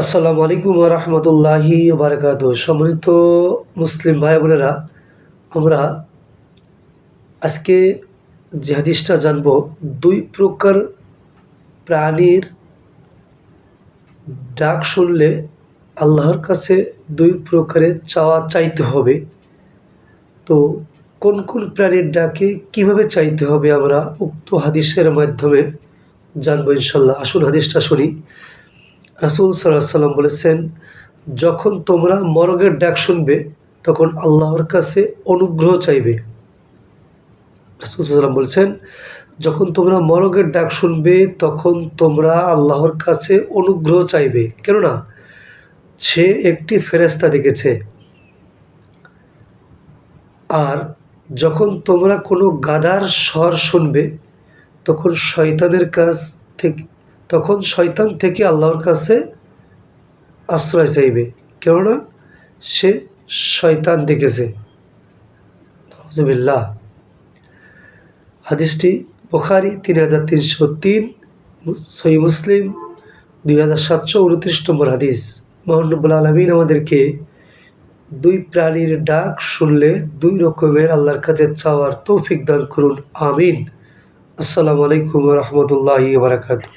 আসসালামু আলাইকুম রহমতুল্লাহি বারকাত। সম্মানিত মুসলিম ভাই বোনেরা, আমরা আজকে যে হাদিসটা জানব, দুই প্রকার প্রাণীর ডাক শুনলে আল্লাহর কাছে দুই প্রকারে চাওয়া চাইতে হবে। তো কোন কোন প্রাণীর ডাকে কীভাবে চাইতে হবে আমরা উক্ত হাদিসের মাধ্যমে জানব ইনশাল্লাহ আসুন হাদিসটা শুনি। রাসুল সাল্লাহ সাল্লাম বলেছেন, যখন তোমরা মরগের ডাক শুনবে, তখন আল্লাহর কাছে অনুগ্রহ চাইবে। রাসুল সাল্লাম বলছেন, যখন তোমরা মরগের ডাক শুনবে, তখন তোমরা আল্লাহর কাছে অনুগ্রহ চাইবে। কেননা, সে একটি ফেরেস্তা দেখেছে আর যখন তোমরা কোনো গাদার স্বর শুনবে, তখন শয়তানের কাছ থেকে তখন শয়তান থেকে আল্লাহর কাছে আশ্রয় চাইবে। কেননা সে শয়তান দেখেছে নজবিল্লাহ হাদিসটি বোখারি তিন হাজার তিনশো তিন সই মুসলিম দুই হাজার সাতশো উনত্রিশ নম্বর হাদিস। মোহাম্মবুল আলমিন আমাদেরকে দুই প্রাণীর ডাক শুনলে দুই রকমের আল্লাহর কাছে চাওয়ার তৌফিক দান করুন। আমিন। আসসালামু আলাইকুম রহমতুল্লাহি বারাকাতু